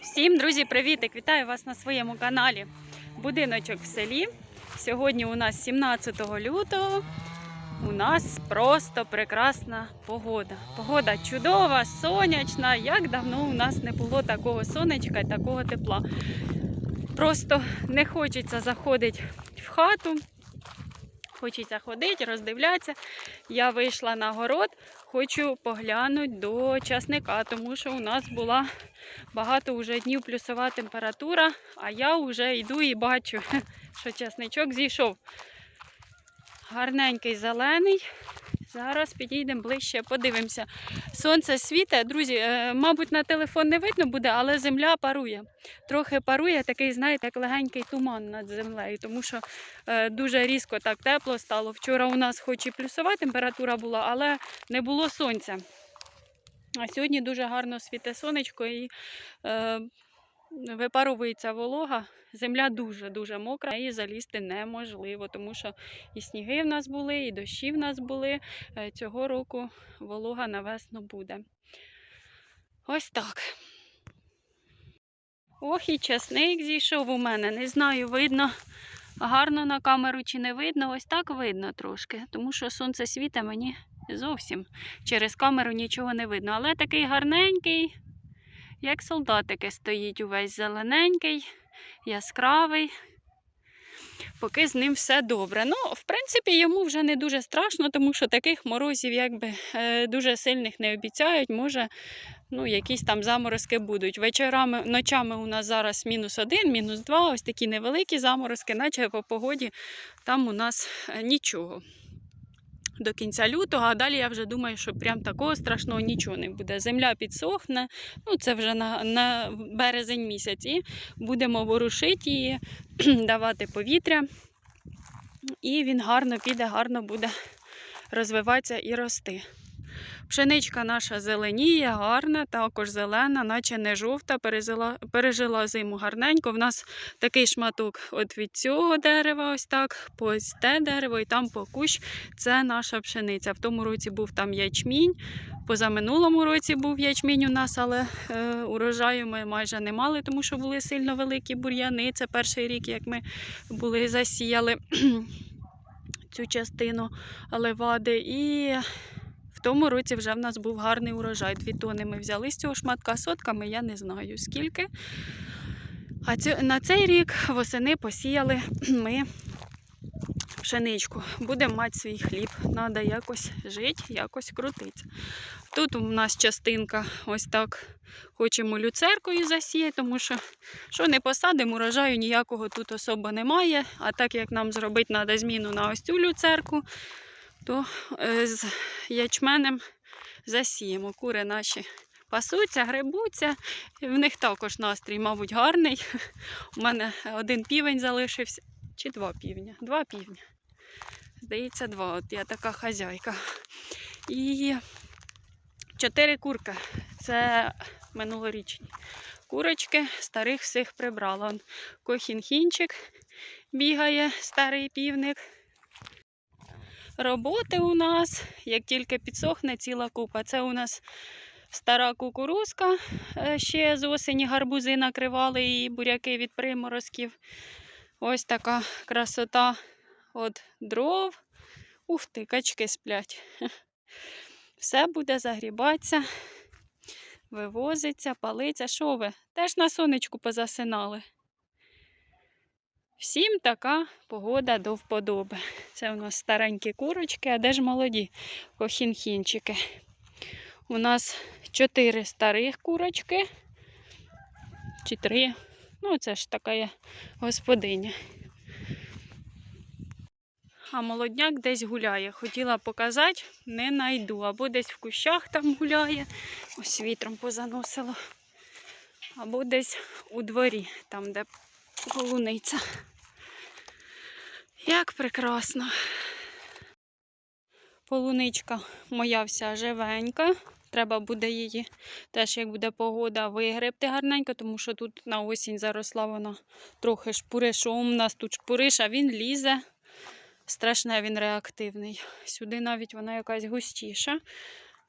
Всім, друзі, привітик! Вітаю вас на своєму каналі Будиночок в селі. Сьогодні у нас 17 лютого. У нас просто прекрасна погода. Погода чудова, сонячна. Як давно у нас не було такого сонечка і такого тепла. Просто не хочеться заходити в хату. Хочеться ходити, роздивлятися. Я вийшла на город, хочу поглянути до часника, тому що у нас була багато вже днів плюсова температура, а я вже йду і бачу, що часничок зійшов. Гарненький зелений. Зараз підійдемо ближче, подивимося. Сонце світе, друзі, е, мабуть, на телефон не видно буде, але земля парує. Трохи парує, такий, знаєте, як легенький туман над землею, тому що е, дуже різко так тепло стало. Вчора у нас хоч і плюсова температура була, але не було сонця. А сьогодні дуже гарно світе сонечко і е, випаровується волога. Земля дуже-дуже мокра і залізти неможливо, тому що і сніги в нас були, і дощі в нас були. Е, Цього року волога на весну буде. Ось так. Ох, і часник зійшов у мене. Не знаю, видно гарно на камеру чи не видно. Ось так видно трошки, тому що сонце світа мені зовсім через камеру нічого не видно. Але такий гарненький, як солдатики стоїть увесь зелененький, яскравий. Поки з ним все добре. Ну, в принципі, йому вже не дуже страшно, тому що таких морозів якби е, дуже сильних не обіцяють. Може, ну, якісь там заморозки будуть. Вечорами, ночами у нас зараз мінус один, мінус два, ось такі невеликі заморозки, наче по погоді там у нас е, нічого. До кінця лютого, а далі я вже думаю, що прям такого страшного нічого не буде. Земля підсохне, ну це вже на, на березень місяць, і будемо ворушити її, давати повітря. І він гарно піде, гарно буде розвиватися і рости. Пшеничка наша зеленіє, гарна, також зелена, наче не жовта, пережила, пережила зиму гарненько. В нас такий шматок от від цього дерева, ось так, по те дерево, і там по кущ. Це наша пшениця. В тому році був там ячмінь. Позаминулому році був ячмінь у нас, але е, урожаю ми майже не мали, тому що були сильно великі бур'яни. Це перший рік, як ми були засіяли цю частину левади. І в тому році вже в нас був гарний урожай. Дві тони ми взяли з цього шматка сотками, я не знаю скільки. А цю, на цей рік восени посіяли ми пшеничку. Будемо мати свій хліб. Треба якось жити, якось крутитися. Тут у нас частинка ось так хочемо люцеркою засіяти, тому що що не посадимо, урожаю ніякого тут особо немає. А так як нам зробити треба зміну на ось цю люцерку, то е, з ячменем засіємо. Кури наші пасуться, грибуться. В них також настрій, мабуть, гарний. У мене один півень залишився. Чи два півня? Два півня. Здається, два. От я така хазяйка. І чотири курки. Це минулорічні курочки. Старих всіх прибрала. Кохінхінчик бігає, старий півник. Роботи у нас, як тільки підсохне, ціла купа. Це у нас стара кукурузка. е, Ще з осені гарбузи накривали і буряки від приморозків. Ось така красота от дров. Ух ти, качки сплять. Все буде загрібатися, вивозиться, палиться. Що ви? Теж на сонечку позасинали. Всім така погода до вподоби. Це у нас старенькі курочки, а де ж молоді кохінхінчики. У нас чотири старих курочки. Чи три. Ну, це ж така господиня. А молодняк десь гуляє. Хотіла показати, не найду. Або десь в кущах там гуляє. Ось вітром позаносило. Або десь у дворі, там, де полуниця. Як прекрасно. Полуничка моя вся живенька. Треба буде її теж, як буде погода, вигребти гарненько, тому що тут на осінь заросла вона трохи шпуришом. У нас тут шпуриш, а він лізе. Страшне він реактивний. Сюди навіть вона якась густіша.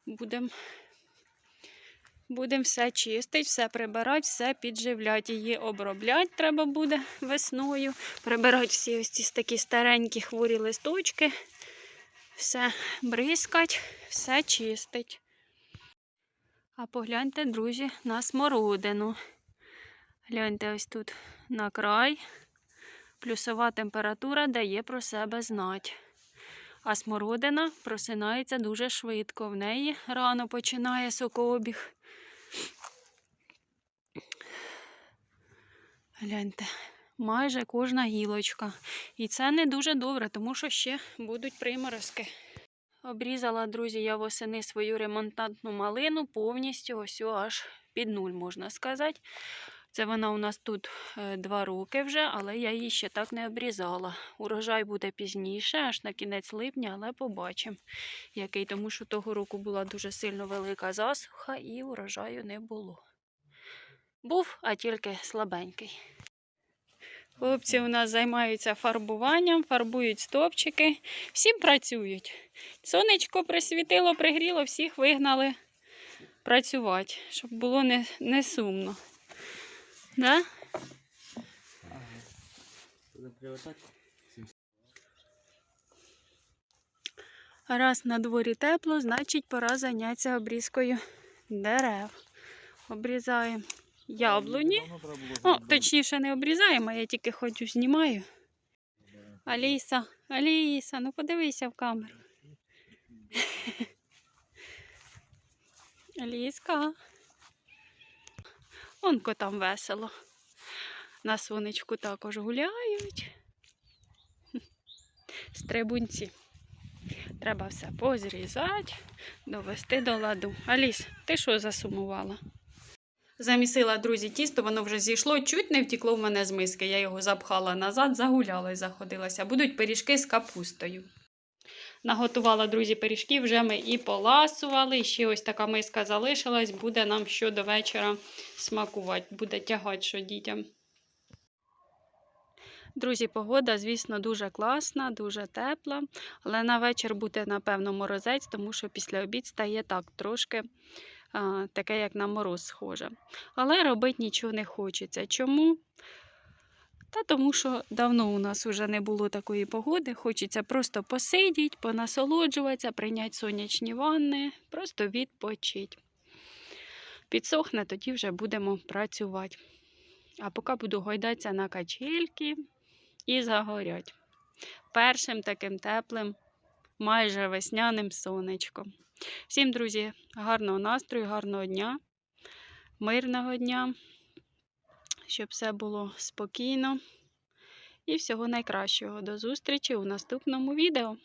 Будемо Будемо все чистити, все прибирати, все підживляти. Її обробляти треба буде весною. Прибирати всі ось ці такі старенькі хворі листочки. Все бризкать, все чистить. А погляньте, друзі, на смородину. Гляньте ось тут на край. Плюсова температура дає про себе знати. А смородина просинається дуже швидко. В неї рано починає сокообіг. Гляньте, майже кожна гілочка. І це не дуже добре, тому що ще будуть приморозки. Обрізала, друзі, я восени свою ремонтантну малину повністю ось аж під нуль, можна сказати. Це вона у нас тут е, два роки вже, але я її ще так не обрізала. Урожай буде пізніше, аж на кінець липня, але побачимо, який, тому що того року була дуже сильно велика засуха і урожаю не було. Був, а тільки слабенький. Хлопці у нас займаються фарбуванням, фарбують стовпчики, всі працюють. Сонечко присвітило, пригріло, всіх вигнали працювати, щоб було не, не сумно. Да? Раз на дворі тепло, значить пора зайнятися обрізкою дерев. Обрізаємо яблуні. Зробити. точніше, не обрізаємо, я тільки ходжу знімаю. Аліса, Аліса, ну подивися в камеру. Аліска. Онко там весело. На сонечку також гуляють. Стрибунці. Треба все позрізати, довести до ладу. Аліс, ти що засумувала? Замісила, друзі, тісто, воно вже зійшло, чуть не втекло в мене з миски. Я його запхала назад, загуляла і заходилася. Будуть пиріжки з капустою. Наготувала, друзі, пиріжки, вже ми і поласували. Ще ось така миска залишилась, буде нам що до вечора смакувати, буде тягати що дітям. Друзі, погода, звісно, дуже класна, дуже тепла, але на вечір буде, напевно, морозець, тому що після обід стає так трошки таке, як на мороз схоже. Але робити нічого не хочеться. Чому? Та тому що давно у нас вже не було такої погоди. Хочеться просто посидіти, понасолоджуватися, прийняти сонячні ванни, просто відпочити. Підсохне, тоді вже будемо працювати. А поки буду гойдатися на качельки і загорять. Першим таким теплим, майже весняним сонечком. Всім, друзі, гарного настрою, гарного дня, мирного дня, щоб все було спокійно. І всього найкращого. До зустрічі у наступному відео.